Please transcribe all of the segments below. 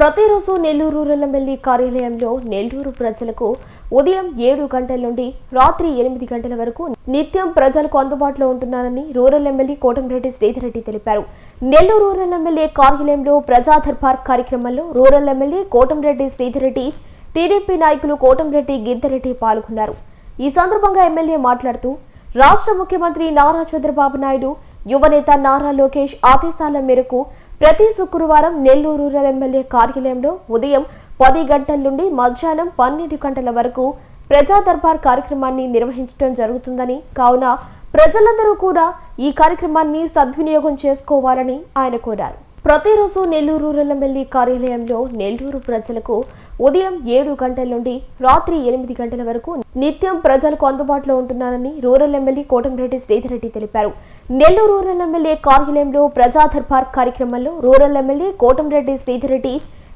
ప్రతిరోజు Nellore rural MLA కార్యాలయంలో నెల్లూరు ప్రజలకు ఉదయం ఏడు గంటల నుండి రాత్రి ఎనిమిది గంటల వరకు నిత్యం ప్రజలకు అందుబాటులో ఉంటున్నారని రూరల్ ఎమ్మెల్యే కోటంరెడ్డి శ్రీధర్రెడ్డి తెలిపారు. నెల్లూరు రూరల్ ఎమ్మెల్యే కార్యాలయంలో ప్రజా దర్బార్ కార్యక్రమంలో rural MLA Kotamreddy Sridharreddy TDP నాయకులు కోటంరెడ్డి గిద్దరెడ్డి పాల్గొన్నారు. ఈ సందర్భంగా ఎమ్మెల్యే మాట్లాడుతూ రాష్ట్ర ముఖ్యమంత్రి నారా చంద్రబాబు నాయుడు యువనేత నారా లోకేష్ ఆదేశాల మేరకు ప్రతి శుక్రవారం నెల్లూరు రూరల్ ఎమ్మెల్యే కార్యాలయంలో ఉదయం పది గంటల నుండి మధ్యాహ్నం పన్నెండు గంటల వరకు ప్రజా దర్బార్ కార్యక్రమాన్ని నిర్వహించడం జరుగుతుందని కావున ప్రజలందరూ కూడా ఈ కార్యక్రమాన్ని సద్వినియోగం చేసుకోవాలని ఆయన కోరారు. ప్రతిరోజు నెల్లూరు రూరల్ ఎమ్మెల్యే కార్యాలయంలో నెల్లూరు ప్రజలకు ఉదయం ఏడు గంటల నుండి రాత్రి ఎనిమిది గంటల వరకు నిత్యం ప్రజలకు అందుబాటులో ఉంటున్నారని రూరల్ ఎమ్మెల్యే కోటంరెడ్డి శ్రీధర్రెడ్డి తెలిపారు. నెల్లూరు రూరల్ ఎమ్మెల్యే కార్యాలయంలో ప్రజా దర్బార్ కార్యక్రమంలో rural MLA Kotamreddy Sridhar Reddy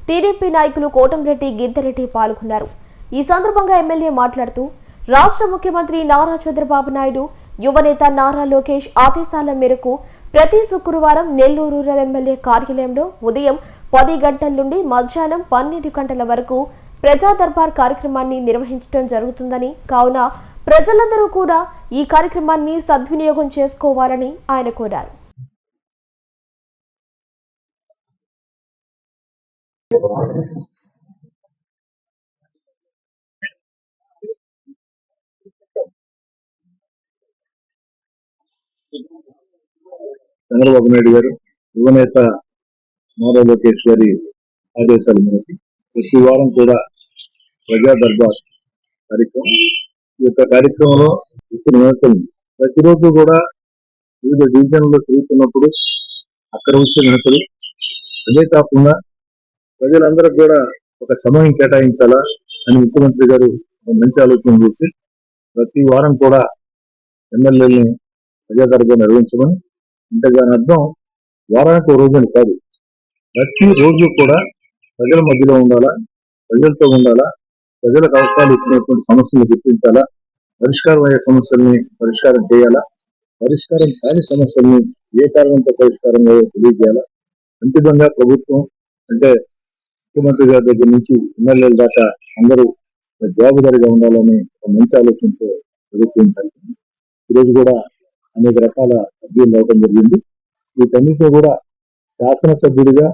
TDP నాయకులు కోటంరెడ్డి గిద్దరెడ్డి పాల్గొన్నారు. ఈ సందర్భంగా ఎమ్మెల్యే మాట్లాడుతూ రాష్ట్ర ముఖ్యమంత్రి నారా చంద్రబాబు నాయుడు యువనేత నారా లోకేష్ ఆదేశాల మేరకు ప్రతి శుక్రవారం నెల్లూరు రూరల్ ఎమ్మెల్యే కార్యాలయంలో ఉదయం పది గంటల నుండి మధ్యాహ్నం పన్నెండు గంటల వరకు ప్రజా దర్బార్ కార్యక్రమాన్ని నిర్వహించడం జరుగుతుందని కావున ప్రజలందరూ కూడా ఈ కార్యక్రమాన్ని సద్వినియోగం చేసుకోవాలని ఆయన కోరారు. చంద్రబాబు నాయుడు గారు యువనేత నారా లోకేష్ గారి ఆదేశాల మేరకు ప్రతి వారం కూడా ప్రజా దర్బార్ కార్యక్రమం. ఈ యొక్క కార్యక్రమంలో ఇప్పుడు నేతలు ప్రతిరోజు కూడా వివిధ డివిజన్లో తిరుగుతున్నప్పుడు అక్కడ వచ్చే నేతలు అదే కాకుండా ప్రజలందరూ కూడా ఒక సమయం కేటాయించాలా అని ముఖ్యమంత్రి గారు మంచి ఆలోచన చేసి ప్రతి వారం కూడా ఎమ్మెల్యేలను ప్రజా దర్బార్ నిర్వహించమని అంటే దాని అర్థం వారానికి ఒక రోజుని కాదు. ప్రతి రోజు కూడా ప్రజల మధ్యలో ఉండాలా? ప్రజలతో ఉండాలా? ప్రజలకు అవసరాలు ఇచ్చినటువంటి సమస్యలు గుర్తించాలా? పరిష్కారం అయ్యే సమస్యల్ని పరిష్కారం చేయాలా? పరిష్కారం కాని సమస్యల్ని ఏ కారణంతో పరిష్కారం అయ్యో తెలియజేయాలా? అంతిమంగా ప్రభుత్వం అంటే ముఖ్యమంత్రి గారి దగ్గర నుంచి ఎమ్మెల్యేల దాకా అందరూ జవాబుదారిగా ఉండాలని ఒక మంచి ఆలోచనతో ప్రభుత్వం కలిగింది ఈరోజు కూడా అనేక రకాల సభ్యులు అవడం జరిగింది. వీటన్నిటిలో కూడా శాసనసభ్యుడిగా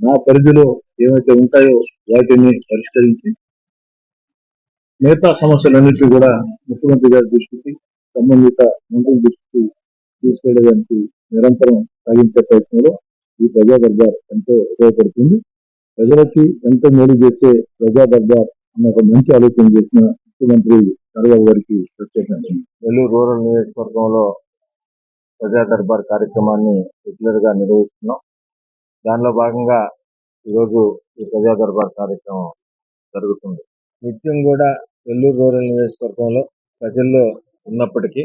నా పరిధిలో ఏవైతే ఉంటాయో వాటిని పరిష్కరించి మిగతా సమస్యలన్నింటినీ కూడా ముఖ్యమంత్రి గారి దృష్టికి సంబంధిత మంత్రుల దృష్టికి తీసుకెళ్ళడానికి నిరంతరం సాగించే ప్రయత్నంలో ఈ ప్రజా దర్బార్ ఎంతో ఉపయోగపడుతుంది. ప్రజలకి ఎంతో మేలు చేసే ప్రజా దర్బార్ అన్న ఒక మంచి ఆలోచన చేసిన ముఖ్యమంత్రి చంద్రబాబు గారికి ప్రత్యేకంగా. నెల్లూరు రూరల్ నియోజకవర్గంలో ప్రజా దర్బార్ కార్యక్రమాన్ని రెగ్యులర్గా నిర్వహిస్తున్నాం. దానిలో భాగంగా ఈరోజు ఈ ప్రజా దర్బార్ కార్యక్రమం జరుగుతుంది. నిత్యం కూడా నెల్లూరు రూరల్ నియోజకవర్గంలో ప్రజల్లో ఉన్నప్పటికీ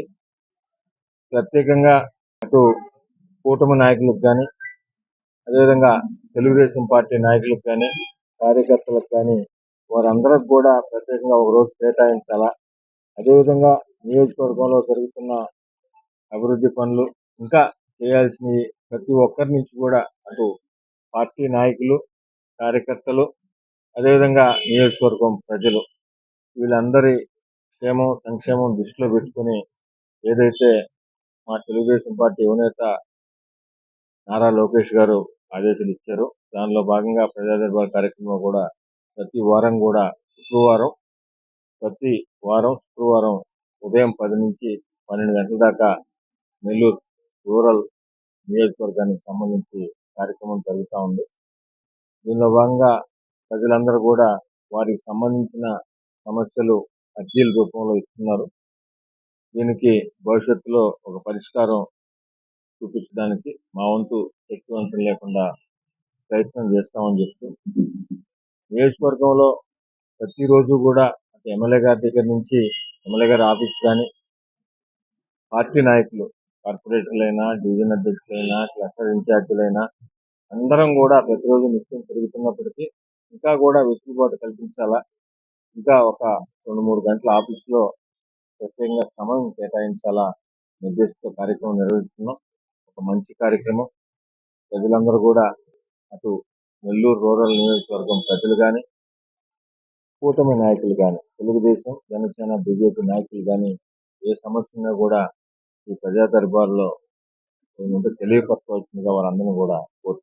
ప్రత్యేకంగా అటు కూటమి నాయకులకు కానీ అదేవిధంగా తెలుగుదేశం పార్టీ నాయకులకు కానీ కార్యకర్తలకు కానీ వారందరికి కూడా ప్రత్యేకంగా ఒక రోజు కేటాయించాలా? అదేవిధంగా నియోజకవర్గంలో జరుగుతున్న అభివృద్ధి పనులు ఇంకా చేయాల్సినవి ప్రతి ఒక్కరి నుంచి కూడా అటు పార్టీ నాయకులు కార్యకర్తలు అదేవిధంగా నియోజకవర్గం ప్రజలు వీళ్ళందరి క్షేమం సంక్షేమం దృష్టిలో పెట్టుకుని ఏదైతే మా తెలుగుదేశం పార్టీ యువనేత నారా లోకేష్ గారు ఆదేశాలు ఇచ్చారు దానిలో భాగంగా ప్రజాదర్బార్ కార్యక్రమం కూడా ప్రతి వారం కూడా శుక్రవారం ప్రతి వారం శుక్రవారం ఉదయం పది నుంచి పన్నెండు గంటల దాకా నెల్లూరు రూరల్ నియోజకవర్గానికి సంబంధించి కార్యక్రమం జరుగుతూ ఉంది. దీనిలో భాగంగా ప్రజలందరూ కూడా వారికి సంబంధించిన సమస్యలు అర్జీల రూపంలో ఇస్తున్నారు. దీనికి భవిష్యత్తులో ఒక పరిష్కారం చూపించడానికి మా వంతు శక్తివంతం లేకుండా ప్రయత్నం చేస్తామని చెప్తూ నియోజకవర్గంలో ప్రతిరోజు కూడా అటు ఎమ్మెల్యే గారి దగ్గర నుంచి ఎమ్మెల్యే గారి ఆఫీస్ కానీ పార్టీ నాయకులు కార్పొరేటర్లైనా డివిజన్ అధ్యక్షులైనా క్లస్టర్ ఇన్ఛార్జీలైనా అందరం కూడా ప్రతిరోజు నిత్యం పెరుగుతున్నప్పటికీ ఇంకా కూడా వెసులుబాటు కల్పించాలా? ఇంకా ఒక రెండు మూడు గంటల ఆఫీసులో ప్రత్యేకంగా సమయం కేటాయించాలా? నిర్దేశిత కార్యక్రమం నిర్వహిస్తున్నాం. ఒక మంచి కార్యక్రమం. ప్రజలందరూ కూడా అటు నెల్లూరు రూరల్ నియోజకవర్గం ప్రజలు కానీ కూటమి నాయకులు కానీ తెలుగుదేశం జనసేన బీజేపీ నాయకులు కానీ ఏ సమస్యగా కూడా ఈ ప్రజా దర్బార్లో తెలియపరచవలసిందిగా వారందరినీ కూడా కోరుతున్నాను.